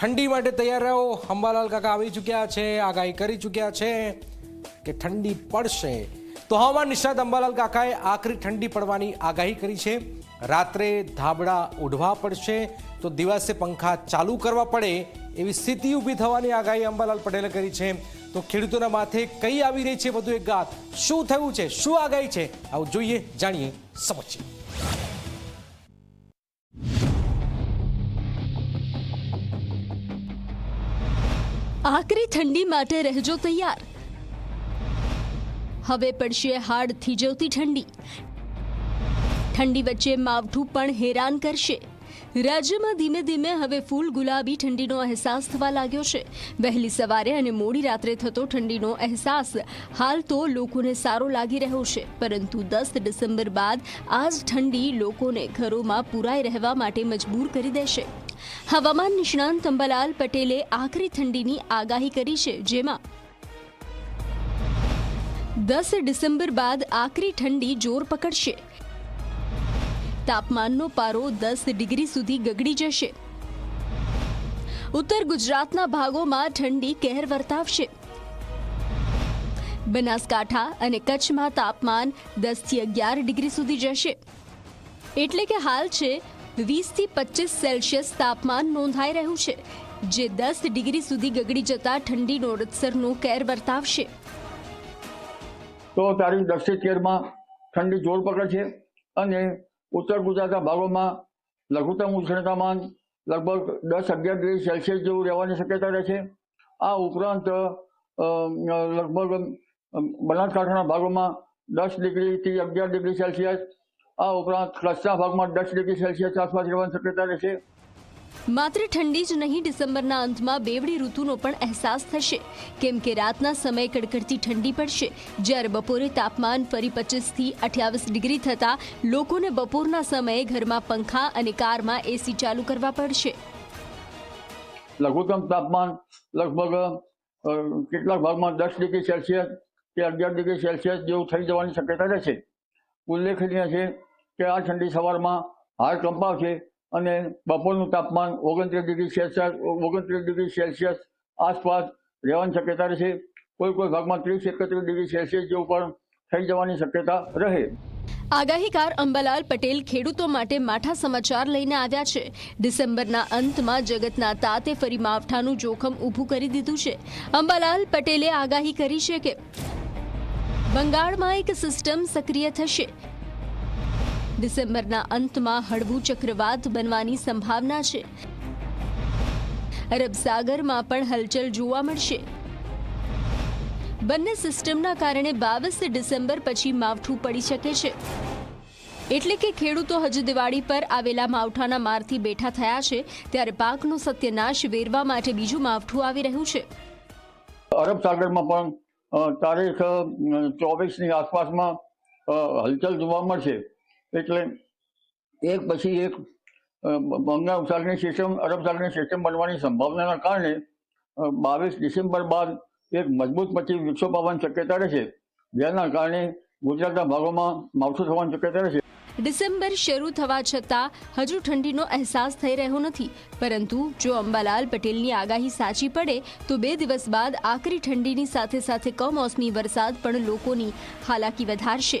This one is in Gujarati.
ઠંડી માટે તૈયાર રહો. અંબાલાલ કાકા આવી ચૂક્યા છે, આગાહી કરી ચૂક્યા છે કે ઠંડી પડશે. તો હવામાન નિષ્ણાત અંબાલાલ કાકાએ આખરી ઠંડી પડવાની આગાહી કરી છે. રાત્રે ધાબળા ઉઢવા પડશે. તો દિવસે પંખા ચાલુ કરવા પડે એવી સ્થિતિ ઊભી થવાની આગાહી અંબાલાલ પટેલે કરી છે. તો ખેડૂતોના માથે કઈ આવી રહી છે બધું એક ગાત શું થયું છે? શું આગાહી છે? આવું જોઈએ, જાણીએ સમજીએ. આકરી ઠંડી માટે રહેજો તૈયાર. હવે પડશે હાડ થીજવતી ઠંડી. ઠંડી વચ્ચે માવઠું પણ હેરાન કરશે. રાજ્યમાં ધીમે ધીમે હવે ફૂલ ગુલાબી ઠંડીનો અહેસાસ થવા લાગ્યો છે. વહેલી સવારે અને મોડી રાત્રે થતો ઠંડીનો અહેસાસ હાલ તો લોકોને સારો લાગી રહ્યો છે. પરંતુ દસ ડિસેમ્બર બાદ આ જ ઠંડી લોકોને ઘરોમાં પુરાઈ રહેવા માટે મજબૂર કરી દેશે. હવામાન નિષ્ણાંત અંબાલાલ પટેલે આખરી ઠંડીની આગાહી કરી છે, જેમાં દસ ડિસેમ્બર બાદ આકરી ઠંડી જોર પકડશે. તાપમાનનો પારો દસ ડિગ્રી સુધી ગગડી જશે. ઉત્તર ગુજરાતના ભાગોમાં ઠંડી કહેર વર્તાવશે. બનાસકાંઠા અને કચ્છમાં તાપમાન દસથી અગિયાર ડિગ્રી સુધી જશે. એટલે કે હાલ છે વીસથી પચીસ સેલ્સિયસ તાપમાન નોંધાઈ રહ્યું છે, જે દસ ડિગ્રી સુધી ગગડી જતા ઠંડીનો રત્સરનો કેર વર્તાવશે. તો તારીખ દસથી તેરમાં ઠંડી જોર પકડશે અને ઉત્તર ગુજરાતના ભાગોમાં લઘુત્તમ ઉષ્ણતામાન લગભગ દસ અગિયાર ડિગ્રી સેલ્સિયસ જેવું રહેવાની શક્યતા રહે છે. આ ઉપરાંત લગભગ બનાસકાંઠાના ભાગોમાં દસ ડિગ્રીથી અગિયાર ડિગ્રી સેલ્સિયસ આ ઉપરાંત કચ્છના ભાગમાં દસ ડિગ્રી સેલ્સિયસ આસપાસ રહેવાની શક્યતા રહેશે. માત્ર ઠંડી જ નહીં ડિસેમ્બરના અંતમાં બેવડી ઋતુનો પણ અહેસાસ થશે. કેમ કે રાતના સમયે કડકડતી ઠંડી પડશે. જ્યારે બપોરે તાપમાન ફરી પચીસથી અઠ્યાવીસ ડિગ્રી થતાં લોકોને બપોરના સમયે ઘરમાં પંખા અને કારમાં એસી ચાલુ કરવા પડશે. લઘુત્તમ તાપમાન લગભગ કેટલાક ભાગમાં દસ ડિગ્રી સેલ્સિયસ કે અગિયાર ડિગ્રી સેલ્સિયસ જેવું થઈ જવાની શક્યતા રહેશે. ઉલ્લેખનીય છે કે આ ઠંડી સવારમાં હાડ કંપાવશે અને બપોરનું તાપમાન ઓગણત્રીસ ડિગ્રી સેલ્સિયસ, ઓગણત્રીસ ડિગ્રી સેલ્સિયસ આસપાસ રહેવાની શક્યતા રહેશે. કોઈ કોઈ ભાગમાં ત્રીસ એકત્રીસ ડિગ્રી સેલ્સિયસ જેવું પણ થઈ જવાની શક્યતા રહે. આગાહીકાર અંબાલાલ પટેલ ખેડૂતો માટે માઠા સમાચાર લઈને આવ્યા છે. ડિસેમ્બરના અંતમાં જગતના તાતે ફરી માવઠાનું જોખમ ઊભું કરી દીધું છે. અંબાલાલ પટેલે આગાહી કરી છે કે બંગાળમાં એક સિસ્ટમ સક્રિય થશે. ડિસેમ્બરના અંતમાં હળવું ચક્રવાત બનવાની સંભાવના છે. અરબ સાગરમાં પણ હલચલ જોવા મળશે. બંને સિસ્ટમના કારણે બાવીસ ડિસેમ્બર પછી માવઠું પડી શકે છે. એટલે કે ખેડૂતો હજુ દિવાળી પર આવેલા માવઠાના મારથી બેઠા થયા છે, ત્યારે પાકનો સત્યનાશ વેરવા માટે બીજું માવઠું આવી રહ્યું છે. અરબ સાગરમાં પણ તારીખ ચોવીસની આસપાસમાં હલચલ જોવા મળશે. એટલે એક પછી એક બંગાળ સાગરની સિસ્ટમ અરબ સાગરની સિસ્ટમ બનવાની સંભાવનાના કારણે બાવીસ ડિસેમ્બર બાદ એક મજબૂત પછી વિક્ષોપ આવવાની શક્યતા રહેશે જેના કારણે ગુજરાતના ભાગોમાં માવઠું થવાની શક્યતા રહેશે ડિસેમ્બર શરૂ થવા છતાં હજુ ઠંડીનો અહેસાસ થઈ રહ્યો નથી. પરંતુ જો અંબાલાલ પટેલની આગાહી સાચી પડે, તો બે દિવસ બાદ આકરી ઠંડીની સાથે સાથે કમોસમી વરસાદ પણ લોકોની હાલાકી વધારશે.